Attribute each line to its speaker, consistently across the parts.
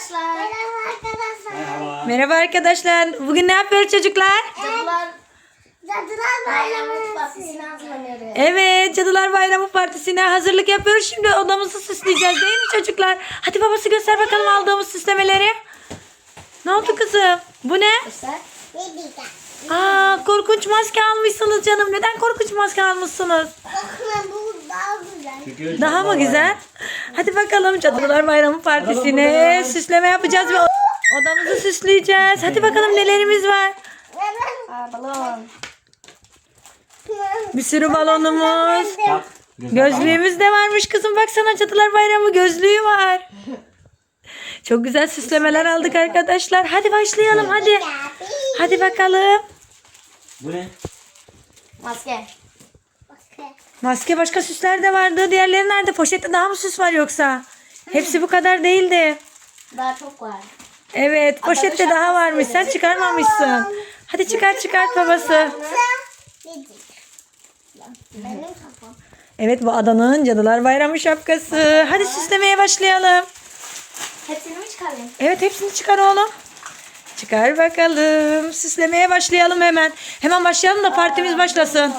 Speaker 1: arkadaşlar.
Speaker 2: Merhaba arkadaşlar.
Speaker 3: Merhaba.
Speaker 4: Merhaba arkadaşlar. Bugün ne yapıyoruz çocuklar?
Speaker 1: Cadılar
Speaker 2: Cadılar
Speaker 1: Bayramı Partisi'ne hazırlanıyoruz.
Speaker 4: Evet, Cadılar Bayramı Partisi'ne hazırlık yapıyoruz. Şimdi odamızı süsleyeceğiz değil mi çocuklar? Hadi babası göster bakalım aldığımız süslemeleri. Ne oldu kızım? Bu ne?
Speaker 1: Göster.
Speaker 2: Ne diyeceğim?
Speaker 4: Aa, korkunç maske almışsınız canım. Neden korkunç maske almışsınız?
Speaker 2: Daha
Speaker 4: mı güzel? Hadi bakalım Cadılar Bayramı Partisi'ne süsleme yapacağız ve odamızı süsleyeceğiz. Hadi bakalım nelerimiz var.
Speaker 1: Balon.
Speaker 4: Bir sürü balonumuz. Gözlüğümüz de varmış kızım. Baksana Cadılar Bayramı gözlüğü var. Çok güzel süslemeler aldık arkadaşlar. Hadi başlayalım hadi. Hadi bakalım.
Speaker 3: Bu ne?
Speaker 1: Maske.
Speaker 4: Maske başka süsler de vardı. Diğerleri nerede? Poşette daha mı süs var yoksa? Hepsi bu kadar değildi.
Speaker 1: Daha çok var.
Speaker 4: Evet poşette daha varmış. Sen çıkarmamışsın. Hadi çıkar çıkart babası.
Speaker 2: Benim kafam.
Speaker 4: Evet bu adanın Cadılar Bayramı şapkası. Hadi süslemeye başlayalım.
Speaker 1: Hepsini mi çıkarayım?
Speaker 4: Evet hepsini çıkar oğlum. Çıkar bakalım. Süslemeye başlayalım hemen. Hemen başlayalım da partimiz başlasın.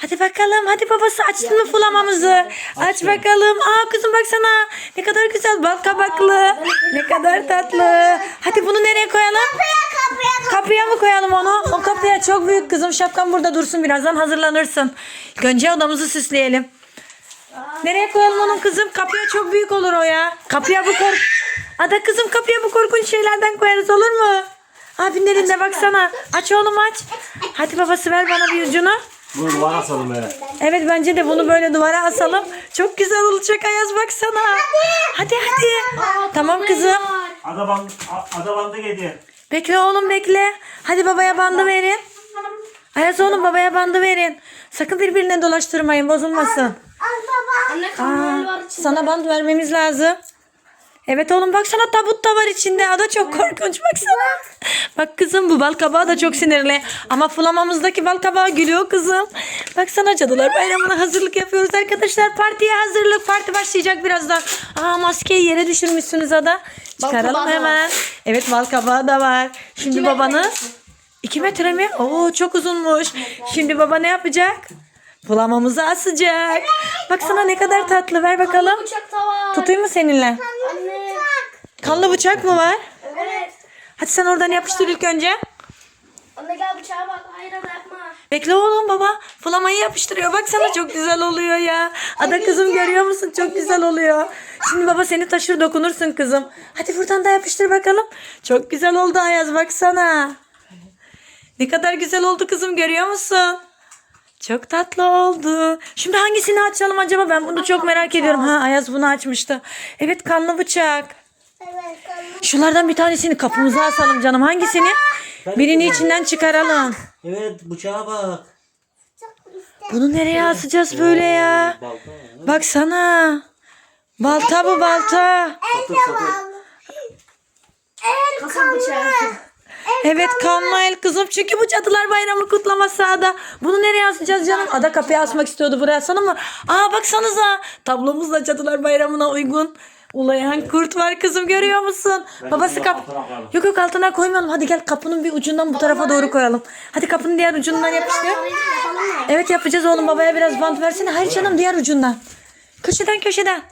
Speaker 4: Hadi bakalım. Hadi babası açtın mı fulamamızı? Aç bakalım. Aa kızım baksana. Ne kadar güzel bal kabaklı. Ne kadar tatlı. Hadi bunu nereye koyalım?
Speaker 2: Kapıya kapıya
Speaker 4: Kapıya mı koyalım onu? O kapıya çok büyük kızım. Şapkan burada dursun. Birazdan hazırlanırsın. Önce odamızı süsleyelim. Nereye koyalım onun kızım? Kapıya çok büyük olur o ya. Kapıya bu kork... Ada kızım kapıya bu korkunç şeylerden koyarız olur mu? Abinin elinde baksana. Aç oğlum aç. Hadi babası ver bana bir ucunu.
Speaker 3: Bunu duvara asalım böyle.
Speaker 4: Evet bence de bunu böyle duvara asalım. Çok güzel olacak Ayaz baksana. Hadi hadi. Tamam kızım.
Speaker 3: Ada, band, a- ada bandı getir.
Speaker 4: Bekle oğlum bekle. Hadi babaya bandı verin. Ayaz oğlum babaya bandı verin. Sakın birbirine dolaştırmayın bozulmasın.
Speaker 1: Anne var
Speaker 4: Aa,
Speaker 1: içinde.
Speaker 4: sana band vermemiz lazım. Evet oğlum baksana tabut da var içinde. Ada çok korkunç baksana. Bak kızım bu bal kabağı da çok sinirli. Ama flamamızdaki bal kabağı gülüyor kızım. Baksana cadılar bayramına hazırlık yapıyoruz arkadaşlar. Partiye hazırlık. Parti başlayacak birazdan. Aa maskeyi yere düşürmüşsünüz Ada. Çıkaralım
Speaker 1: da
Speaker 4: hemen. Evet bal kabağı da var. Şimdi
Speaker 1: metre
Speaker 4: babanız... 2 metre mi? Oo çok uzunmuş. Şimdi baba ne yapacak? Bulamamızı asacak. Baksana ne kadar tatlı. Ver bakalım.
Speaker 1: Bıçak da var.
Speaker 4: Tutayım mı seninle?
Speaker 1: Anne.
Speaker 4: Kanlı bıçak mı var?
Speaker 1: Evet.
Speaker 4: Hadi sen oradan yapıştır ilk önce.
Speaker 1: Anne gel bıçağa bak. Hayır ada yapma.
Speaker 4: Bekle oğlum baba. Flamayı yapıştırıyor. Baksana çok güzel oluyor ya. Ada kızım görüyor musun? Çok güzel oluyor. Şimdi baba seni taşır dokunursun kızım. Hadi buradan da yapıştır bakalım. Çok güzel oldu Ayaz baksana. Ne kadar güzel oldu kızım görüyor musun? Çok tatlı oldu. Şimdi hangisini açalım acaba? Ben bunu çok merak ediyorum. Ha Ayaz bunu açmıştı. Evet kanlı bıçak. Şunlardan bir tanesini kapımıza asalım canım. Hangisini? Birini içinden çıkaralım.
Speaker 3: Evet bıçağa bak.
Speaker 4: Bunu nereye asacağız böyle ya? Baksana. Balta bu balta.
Speaker 2: El
Speaker 1: bıçağı.
Speaker 4: Evet kanlı el kızım. Çünkü bu Cadılar Bayramı kutlaması Ada. Bunu nereye asacağız canım? Ada kapıya asmak istiyordu. Buraya asana mı? Aa baksanıza. Tablomuzda Cadılar Bayramı'na uygun. Ulayan kurt var kızım görüyor musun?
Speaker 3: Ben
Speaker 4: Babası kap. Yok yok altına koymayalım. Hadi gel kapının bir ucundan bu tarafa doğru koyalım. Hadi kapının diğer ucundan yapıştır. Evet yapacağız oğlum. Babaya biraz bant versene. Hayır canım diğer ucundan. Köşeden köşeden.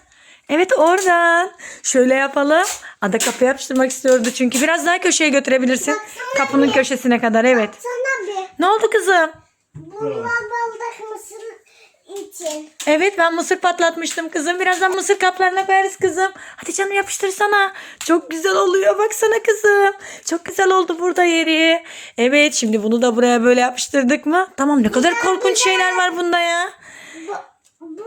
Speaker 4: Evet oradan. Şöyle yapalım. Ada kapıya yapıştırmak istiyordu çünkü. Biraz daha köşeye götürebilirsin. Kapının köşesine kadar evet.
Speaker 2: Sana bir.
Speaker 4: Ne oldu kızım?
Speaker 2: Bunlar baldak mısır için.
Speaker 4: Evet ben mısır patlatmıştım kızım. Birazdan mısır kaplarına koyarız kızım. Hadi canım yapıştırsana. Çok güzel oluyor baksana kızım. Çok güzel oldu burada yeri. Evet şimdi bunu da buraya böyle yapıştırdık mı? Tamam ne kadar korkunç şeyler var bunda ya.
Speaker 2: Bu. Bu.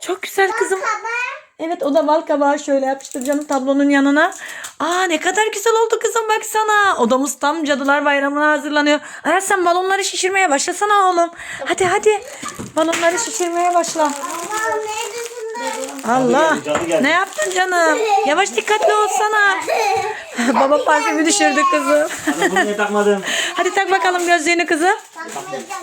Speaker 4: Çok güzel kızım.
Speaker 2: Kabar.
Speaker 4: Evet o da bal kabağı şöyle yapıştır canım tablonun yanına. Aa ne kadar güzel oldu kızım baksana. Odamız tam Cadılar Bayramı'na hazırlanıyor. Ayaz sen balonları şişirmeye başlasana oğlum. Hadi hadi. Balonları şişirmeye başla.
Speaker 2: Allah.
Speaker 4: Ne yaptın canım? Yavaş dikkatli olsana. Baba parfümü düşürdü kızım.
Speaker 3: Bunu niye takmadın?
Speaker 4: Hadi tak bakalım gözlüğünü kızım.
Speaker 2: Takmayacağım.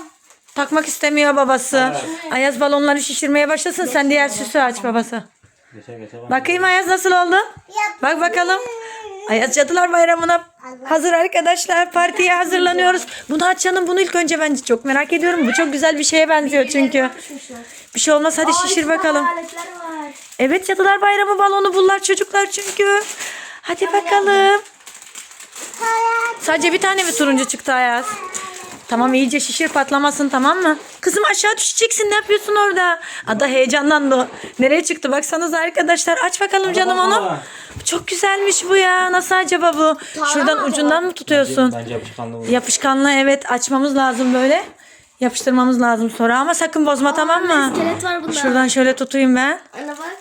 Speaker 4: Takmak istemiyor babası. Ayaz balonları şişirmeye başlasın. Sen diğer süsü aç babası. Bakayım Ayaz nasıl oldu? Bak bakalım. Ayaz Cadılar Bayramı'na hazır arkadaşlar. Partiye hazırlanıyoruz. Bunu aç canım. Bunu ilk önce ben çok merak ediyorum. Bu çok güzel bir şeye benziyor çünkü. Bir şey olmaz. Hadi şişir bakalım. Evet Cadılar Bayramı balonu bunlar çocuklar çünkü. Hadi bakalım. Sadece bir tane mi turuncu çıktı Ayaz? Tamam iyice şişir patlamasın tamam mı? Kızım aşağı düşeceksin ne yapıyorsun orada? Ada heyecanlandı. Nereye çıktı baksanıza arkadaşlar. Aç bakalım canım onu. Çok güzelmiş bu ya. Nasıl acaba bu? Şuradan ucundan mı tutuyorsun?
Speaker 3: Bence yapışkanlı olur.
Speaker 4: Evet açmamız lazım böyle. Yapıştırmamız lazım sonra ama sakın bozma tamam mı?
Speaker 1: iskelet var bunda.
Speaker 4: Şuradan şöyle tutayım ben.
Speaker 1: Anne bak.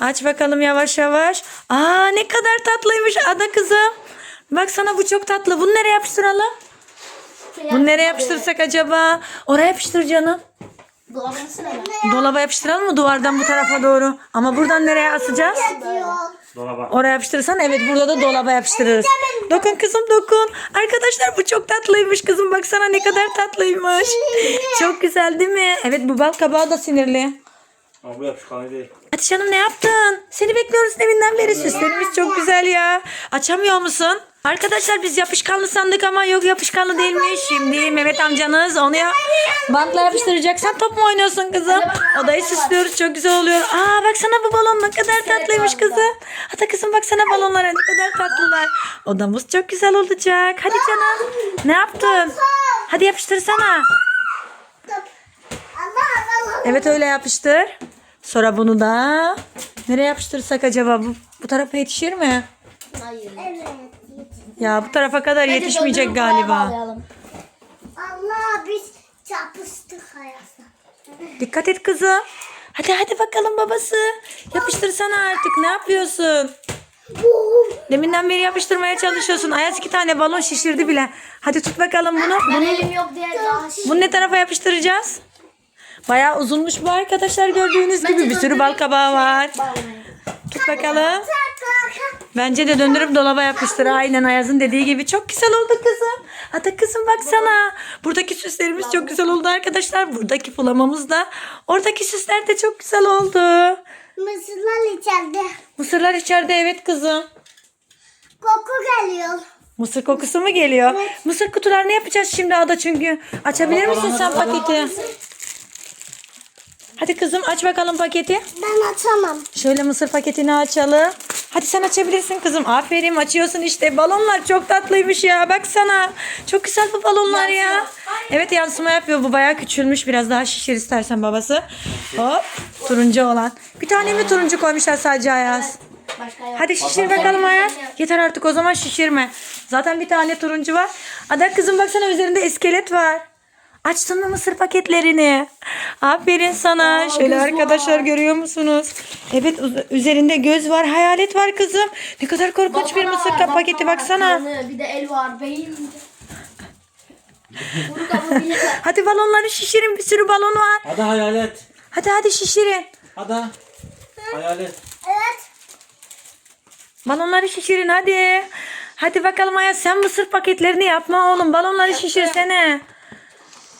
Speaker 4: Aç bakalım yavaş yavaş. Aa ne kadar tatlıymış ada kızım. Bak sana bu çok tatlı. Bunu nereye yapıştıralım? Bunu nereye yapıştırsak acaba? Oraya yapıştır canım.
Speaker 1: Dolabın?
Speaker 4: Dolaba yapıştıralım mı duvardan bu tarafa doğru? Ama buradan nereye asacağız?
Speaker 3: Dolaba.
Speaker 4: Oraya yapıştırırsan evet burada da dolaba yapıştırırız. Dokun kızım dokun. Arkadaşlar bu çok tatlıymış kızım. Baksana ne kadar tatlıymış. Çok güzel değil mi? Evet bu bal kabağı da sinirli.
Speaker 3: Ama bu yapışkanlı değil.
Speaker 4: Hadi canım ne yaptın? Seni bekliyoruz deminden beri. Süslerimiz çok güzel ya. Açamıyor musun? Arkadaşlar biz yapışkanlı sandık ama yok yapışkanlı değilmiş. Şimdi Mehmet amcanız onu ya bantla yapıştıracak. Sen top mu oynuyorsun kızım? Odayı süslüyoruz çok güzel oluyor. Aa baksana bu balon ne kadar tatlıymış kızım. Hatta kızım baksana balonlara ne kadar tatlılar. Odamız çok güzel olacak. Hadi canım. Ne yaptın? Hadi yapıştırsana.
Speaker 2: Allah Allah.
Speaker 4: Evet öyle yapıştır. Sonra bunu da nereye yapıştırsak acaba? Bu, bu tarafa yetişir mi?
Speaker 1: Hayır.
Speaker 2: Evet.
Speaker 4: Ya bu tarafa kadar yetişmeyecek
Speaker 1: döndürüp buraya
Speaker 4: galiba.
Speaker 1: bağlayalım.
Speaker 2: Allah biz çarpıştık hayata.
Speaker 4: Dikkat et kızım. Hadi hadi bakalım babası. Yapıştırsana artık. Ne yapıyorsun? Deminden beri yapıştırmaya çalışıyorsun. Ayaz iki tane balon şişirdi bile. Hadi tut bakalım bunu.
Speaker 1: Ben elim yok diye daha şiş.
Speaker 4: Bunu ne tarafa yapıştıracağız? Bayağı uzunmuş bu arkadaşlar gördüğünüz gibi. Bir sürü bal kabağı var. Tut bakalım. Bence de döndürüp dolaba yapıştır. Aynen Ayaz'ın dediği gibi. Çok güzel oldu kızım. Hatta kızım baksana. Buradaki süslerimiz çok güzel oldu arkadaşlar. Buradaki flamamız da. Oradaki süsler de çok güzel oldu.
Speaker 2: Mısırlar içeride.
Speaker 4: Mısırlar içeride evet kızım.
Speaker 2: Koku geliyor.
Speaker 4: Mısır kokusu mu geliyor? Mısır kutularını yapacağız şimdi Ada çünkü. Açabilir misin sen paketi? Hadi kızım aç bakalım paketi.
Speaker 2: Ben açamam.
Speaker 4: Şöyle mısır paketini açalım. Hadi sen açabilirsin kızım. Aferin açıyorsun işte. Balonlar çok tatlıymış ya. Baksana. Çok güzel bu balonlar ya. Evet yansıma yapıyor. Bu bayağı küçülmüş. Biraz daha şişir istersen babası. Hop. Turuncu olan. Bir tane mi turuncu koymuşlar sadece Ayaz?
Speaker 1: Başka yok.
Speaker 4: Hadi şişir bakalım Ayaz. Yeter artık o zaman şişirme. Zaten bir tane turuncu var. Ada kızım baksana üzerinde iskelet var. Açtın mı mısır paketlerini? Aferin sana. Şöyle
Speaker 1: göz
Speaker 4: arkadaşlar görüyor musunuz? Evet üzerinde göz var, hayalet var kızım. Ne kadar korkunç bir
Speaker 1: Balkona
Speaker 4: mısır
Speaker 1: var,
Speaker 4: kap paketi
Speaker 1: var.
Speaker 4: baksana.
Speaker 1: Kanı, Bir de el var. Beyin. Var.
Speaker 4: Hadi balonları şişirin. Bir sürü balon var.
Speaker 3: Ada hayalet.
Speaker 4: Hadi hadi şişirin.
Speaker 3: Ada. Hayalet.
Speaker 2: Evet.
Speaker 4: Balonları şişirin hadi. Hadi bakalım Ayaz sen mısır paketlerini yapma oğlum. Balonları şişirsene.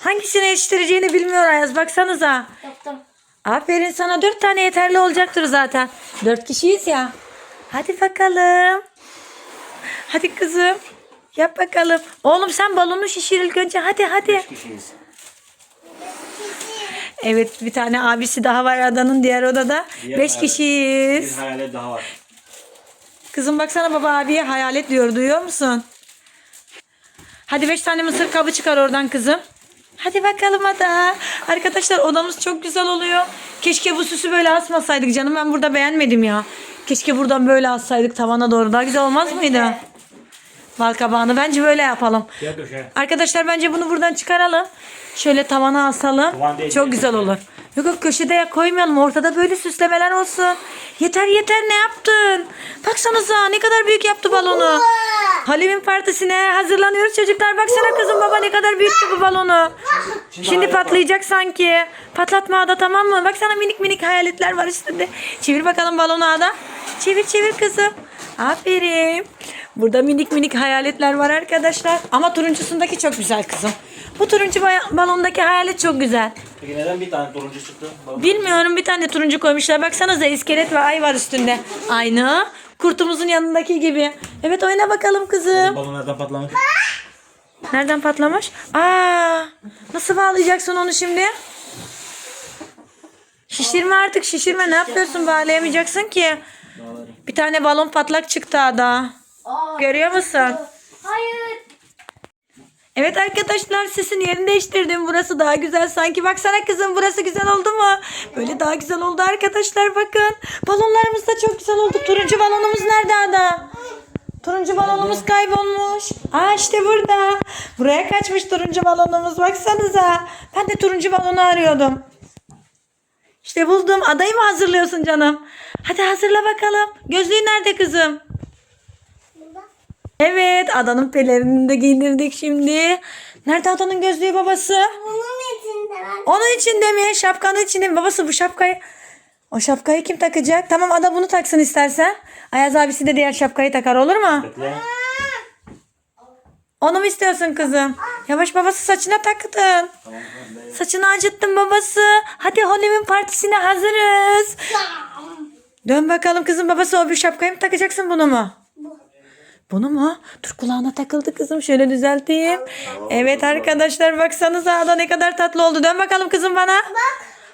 Speaker 4: Hangisine yetiştireceğini bilmiyor Ayaz. Baksanıza.
Speaker 1: Yaptım.
Speaker 4: Aferin sana dört tane yeterli olacaktır zaten. Dört kişiyiz ya. Hadi bakalım. Hadi kızım. Yap bakalım. Oğlum sen balonu şişir ilk önce. Hadi hadi.
Speaker 3: Kişiyiz.
Speaker 4: Evet bir tane abisi daha var adanın diğer odada.
Speaker 3: Diğer
Speaker 4: Beş
Speaker 3: hayalet.
Speaker 4: kişiyiz.
Speaker 3: Bir hayalet daha var.
Speaker 4: Kızım baksana baba abiye hayalet diyor. Duyuyor musun? Hadi beş tane mısır kabı çıkar oradan kızım. Hadi bakalım ada. Arkadaşlar odamız çok güzel oluyor. Keşke bu süsü böyle asmasaydık canım. Ben burada beğenmedim ya. Keşke buradan böyle assaydık tavana doğru. Daha güzel olmaz mıydı? Bal kabağını. Bence böyle yapalım.
Speaker 3: Gel.
Speaker 4: Arkadaşlar bence bunu buradan çıkaralım. Şöyle tavana asalım.
Speaker 3: Tavan değil,
Speaker 4: Çok
Speaker 3: değil.
Speaker 4: güzel olur. Yok yok köşede ya koymayalım. Ortada böyle süslemeler olsun. Yeter yeter ne yaptın? Baksanıza ne kadar büyük yaptı balonu. Halloween partisine hazırlanıyoruz çocuklar. Baksana kızım baba ne kadar büyüttü bu balonu. Şimdi
Speaker 3: var.
Speaker 4: patlayacak sanki. Patlatma Ada tamam mı? Baksana minik minik hayaletler var üstünde. Çevir bakalım balonu Ada. Çevir çevir kızım. Aferin. Burada minik minik hayaletler var arkadaşlar. Ama turuncusundaki çok güzel kızım. Bu turuncu balondaki hayalet çok güzel.
Speaker 3: Peki neden bir tane turuncu çıktı?
Speaker 4: Bilmiyorum bir tane turuncu koymuşlar. Baksanıza iskelet ve ay var üstünde. Aynı Kurtumuzun yanındaki gibi. Evet oyna bakalım kızım.
Speaker 3: Balonlardan patlamış.
Speaker 4: Nereden patlamış? Aa, nasıl bağlayacaksın onu şimdi? Şişirme artık şişirme. Ne yapıyorsun? Bağlayamayacaksın ki.
Speaker 3: Bağlarım.
Speaker 4: Bir tane balon patlak çıktı ada.
Speaker 1: Aa,
Speaker 4: Görüyor musun?
Speaker 1: hayır.
Speaker 4: Evet arkadaşlar sesin yerini değiştirdim. Burası daha güzel sanki. Baksana kızım burası güzel oldu mu? Böyle daha güzel oldu arkadaşlar bakın. Balonlarımız da çok güzel oldu. Turuncu balonumuz nerede Ada? Turuncu balonumuz kaybolmuş. Aa işte burada. Buraya kaçmış turuncu balonumuz. Baksanıza. Ben de turuncu balonu arıyordum. İşte buldum. Adayı mı hazırlıyorsun canım? Hadi hazırla bakalım. Gözlüğü nerede kızım? Evet adanın pelerinini de giydirdik şimdi. Nerede adanın gözlüğü babası?
Speaker 2: Bunun içinde var.
Speaker 4: Onun içinde mi? Şapkanın içinde mi? Babası bu şapkayı... O şapkayı kim takacak? Tamam ada bunu taksın istersen. Ayaz abisi de diğer şapkayı takar olur mu?
Speaker 3: Bekle.
Speaker 4: Onu mu istiyorsun kızım? Yavaş babası saçına taktın.
Speaker 3: Tamam.
Speaker 4: Saçını acıttın babası. Hadi Halloween partisine hazırız. Dön bakalım kızım babası o bir şapkayı mı takacaksın bunu mu? Bunu mu? Dur kulağına takıldı kızım. Şöyle düzelteyim. Evet arkadaşlar baksanıza ada ne kadar tatlı oldu. Dön bakalım kızım bana.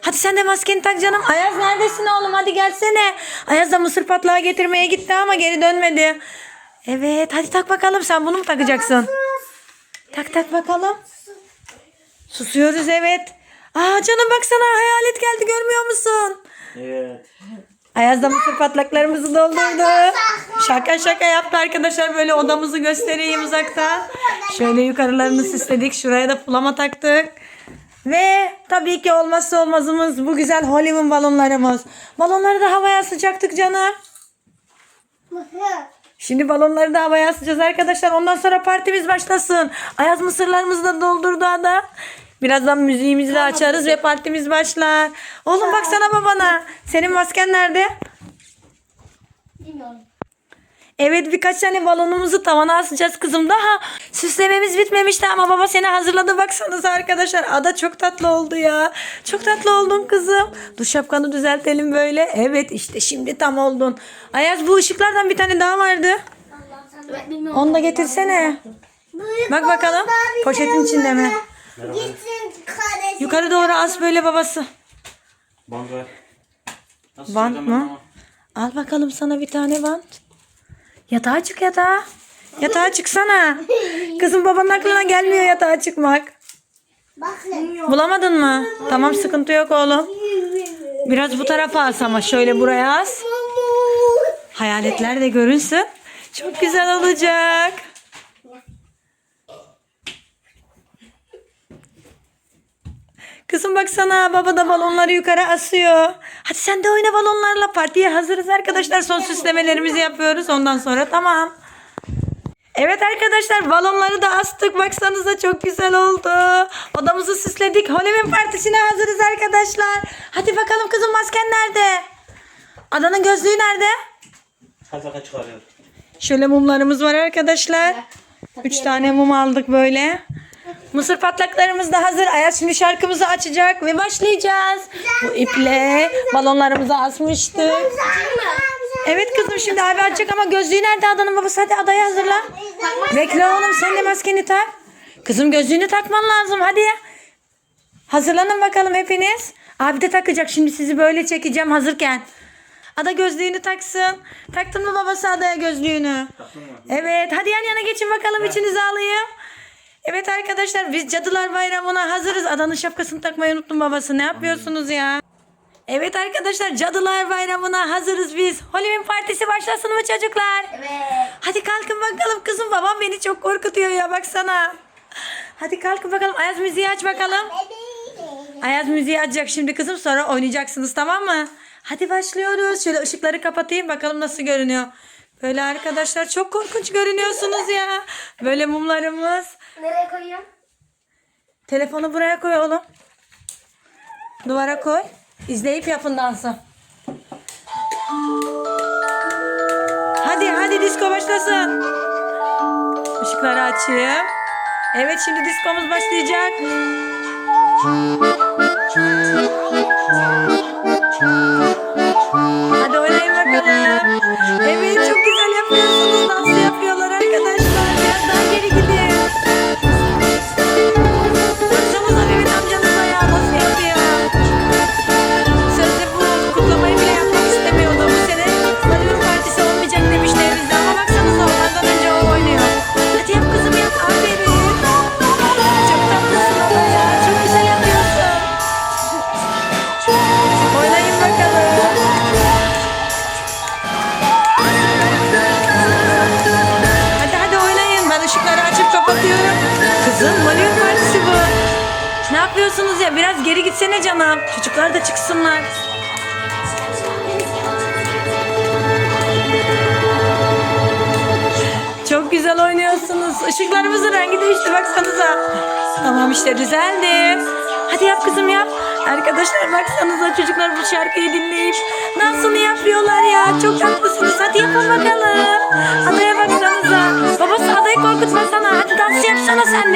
Speaker 4: Hadi sen de maskeni tak canım. Ayaz neredesin oğlum? Hadi gelsene. Ayaz da mısır patlağı getirmeye gitti ama geri dönmedi. Evet hadi tak bakalım. Sen bunu mu takacaksın? Tak tak bakalım. Susuyoruz evet. Aa canım baksana hayalet geldi görmüyor musun?
Speaker 3: Evet.
Speaker 4: Ayaz da mısır patlaklarımızı doldurdu. Şaka şaka yaptı arkadaşlar. Böyle odamızı göstereyim uzaktan. Şöyle yukarılarını süsledik. Şuraya da fulama taktık. Ve tabii ki olmazsa olmazımız bu güzel Hollywood balonlarımız. Balonları da havaya asacaktık canım. Şimdi balonları da havaya asacağız arkadaşlar. Ondan sonra partimiz başlasın. Ayaz mısırlarımızı da doldurdu ada. Birazdan müziğimizi de açarız ve partimiz başlar. Oğlum baksana babana. Senin masken nerede?
Speaker 1: Bilmiyorum.
Speaker 4: Evet birkaç tane balonumuzu tavana asacağız kızım. Daha süslememiz bitmemişti ama baba seni hazırladı baksanıza arkadaşlar. Ada çok tatlı oldu ya. Çok tatlı oldun kızım. Dur şapkanı düzeltelim böyle. Evet işte şimdi tam oldun. Ayaz bu ışıklardan bir tane daha vardı. Onu da getirsene. Bak bakalım. Poşetin içinde mi?
Speaker 2: Gitsin kardeşim.
Speaker 4: Yukarı doğru as böyle babası.
Speaker 3: Bant ver. Nasıl
Speaker 4: Bant mı?
Speaker 3: ama?
Speaker 4: Al bakalım sana bir tane bant. Yatağa çık yatağa. Yatağa çıksana. Kızım babanın aklına gelmiyor yatağa çıkmak. Bulamadın mı? Tamam sıkıntı yok oğlum. Biraz bu tarafa as ama şöyle buraya as. Hayaletler de görünsün. Çok güzel olacak. Kızım baksana baba da balonları yukarı asıyor. Hadi sen de oyna balonlarla partiye hazırız arkadaşlar. Son süslemelerimizi yapıyoruz ondan sonra tamam. Evet arkadaşlar balonları da astık. Baksanıza çok güzel oldu. Odamızı süsledik. Halloween partisine hazırız arkadaşlar. Hadi bakalım kızım masken nerede? Adanın gözlüğü nerede?
Speaker 3: Hadi bakalım çıkarıyorum.
Speaker 4: Şöyle mumlarımız var arkadaşlar. Üç tane mum aldık böyle. Mısır patlaklarımız da hazır. Ayaz şimdi şarkımızı açacak ve başlayacağız. Bu iple balonlarımızı asmıştık. Evet kızım şimdi abi açacak ama gözlüğü nerede adanın babası? Hadi adayı hazırla. Bekle oğlum sen de maskeni tak. Kızım gözlüğünü takman lazım hadi. Hazırlanın bakalım hepiniz. Abi de takacak şimdi sizi böyle çekeceğim hazırken. Ada gözlüğünü taksın. Taktın mı babası adaya gözlüğünü? Evet hadi yan yana geçin bakalım içinizi alayım. Evet arkadaşlar biz Cadılar Bayramı'na hazırız. Adanın şapkasını takmayı unuttum babası. Ne yapıyorsunuz ya? Evet arkadaşlar Cadılar Bayramı'na hazırız biz. Halloween partisi başlasın mı çocuklar?
Speaker 1: Evet.
Speaker 4: Hadi kalkın bakalım kızım babam beni çok korkutuyor ya baksana. Hadi kalkın bakalım Ayaz müziği aç bakalım. Ayaz müziği açacak şimdi kızım sonra oynayacaksınız tamam mı? Hadi başlıyoruz. Şöyle ışıkları kapatayım bakalım nasıl görünüyor. Böyle arkadaşlar çok korkunç görünüyorsunuz ya. Böyle mumlarımız.
Speaker 1: Nereye koyuyorum?
Speaker 4: Telefonu buraya koy oğlum. Duvara koy. İzleyip yapın dansı. Hadi hadi disco başlasın. Işıkları açayım. Evet şimdi diskomuz başlayacak. Yapıyorsunuz ya? Biraz geri gitsene canım. Çocuklar da çıksınlar. Çok güzel oynuyorsunuz. Işıklarımızın rengi değişti baksanıza. Tamam işte düzeldi. Hadi yap kızım yap. Arkadaşlar baksanıza çocuklar bu şarkıyı dinleyip dansını yapıyorlar ya. Çok tatlısınız. Hadi yapın bakalım. Adaya baksanıza. Babası adayı korkutmasana. Hadi dans yapsana sen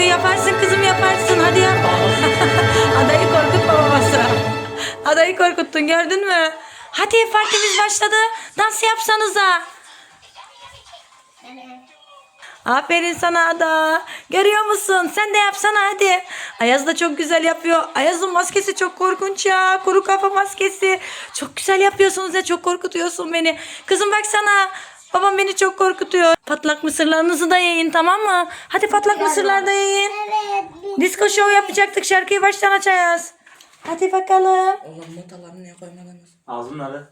Speaker 4: yapıyor? Yaparsın kızım yaparsın. Hadi yap. Adayı korkutma babası. Adayı korkuttun gördün mü? Hadi partimiz başladı. Dans yapsanıza. Aferin sana Ada. Görüyor musun? Sen de yapsana hadi. Ayaz da çok güzel yapıyor. Ayaz'ın maskesi çok korkunç ya. Kuru kafa maskesi. Çok güzel yapıyorsunuz ya. Çok korkutuyorsun beni. Kızım baksana. Babam beni çok korkutuyor. Patlak mısırlarınızı da yiyin tamam mı? Hadi patlak mısırlar da
Speaker 2: bir-
Speaker 4: Disco show yapacaktık. Şarkıyı baştan aç Ayaz. Hadi bakalım.
Speaker 5: Oğlum notalarını ne koymadınız?
Speaker 3: Ağzınları.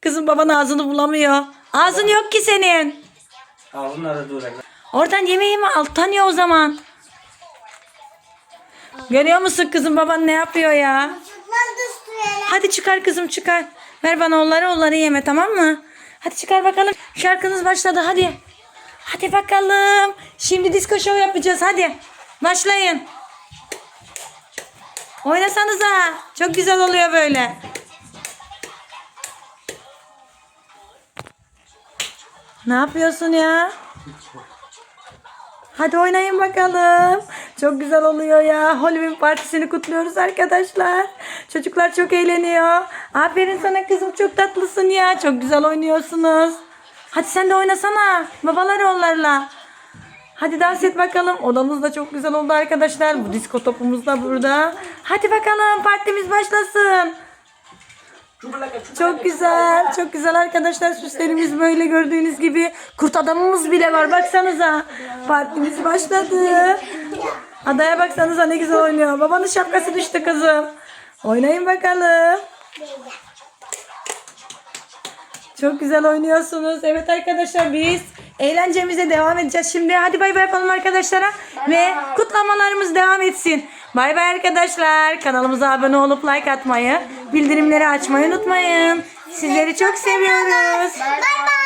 Speaker 4: Kızım baban ağzını bulamıyor. Ağzın yok ki senin.
Speaker 3: Ağzınları dur.
Speaker 4: Oradan yemeğimi al. Tanıyor o zaman. Görüyor musun kızım baban ne yapıyor ya? Hadi çıkar kızım çıkar. Ver bana onları onları yeme tamam mı? Hadi çıkar bakalım. Şarkınız başladı hadi. Hadi bakalım. Şimdi disco show yapacağız hadi. Başlayın. Oynasanıza. Çok güzel oluyor böyle. Ne yapıyorsun ya? Hadi oynayın bakalım. Çok güzel oluyor ya. Halloween partisini kutluyoruz arkadaşlar. Çocuklar çok eğleniyor. Aferin sana kızım çok tatlısın ya. Çok güzel oynuyorsunuz. Hadi sen de oynasana. Babalar onlarla. Hadi dans et bakalım. Odamız da çok güzel oldu arkadaşlar. Bu disko topumuz da burada. Hadi bakalım partimiz başlasın. Çok güzel. Çok güzel arkadaşlar. Süslerimiz böyle gördüğünüz gibi. Kurt adamımız bile var. Baksanıza. Partimiz başladı. Adaya baksanıza ne güzel oynuyor. Babanın şapkası düştü kızım. Oynayın bakalım. Çok güzel oynuyorsunuz. Evet arkadaşlar biz eğlencemize devam edeceğiz şimdi. Hadi bay bay yapalım arkadaşlara. Ve kutlamalarımız devam etsin. Bay bay arkadaşlar. Kanalımıza abone olup like atmayı, bildirimleri açmayı unutmayın. Sizleri çok seviyoruz.
Speaker 2: Bay bay.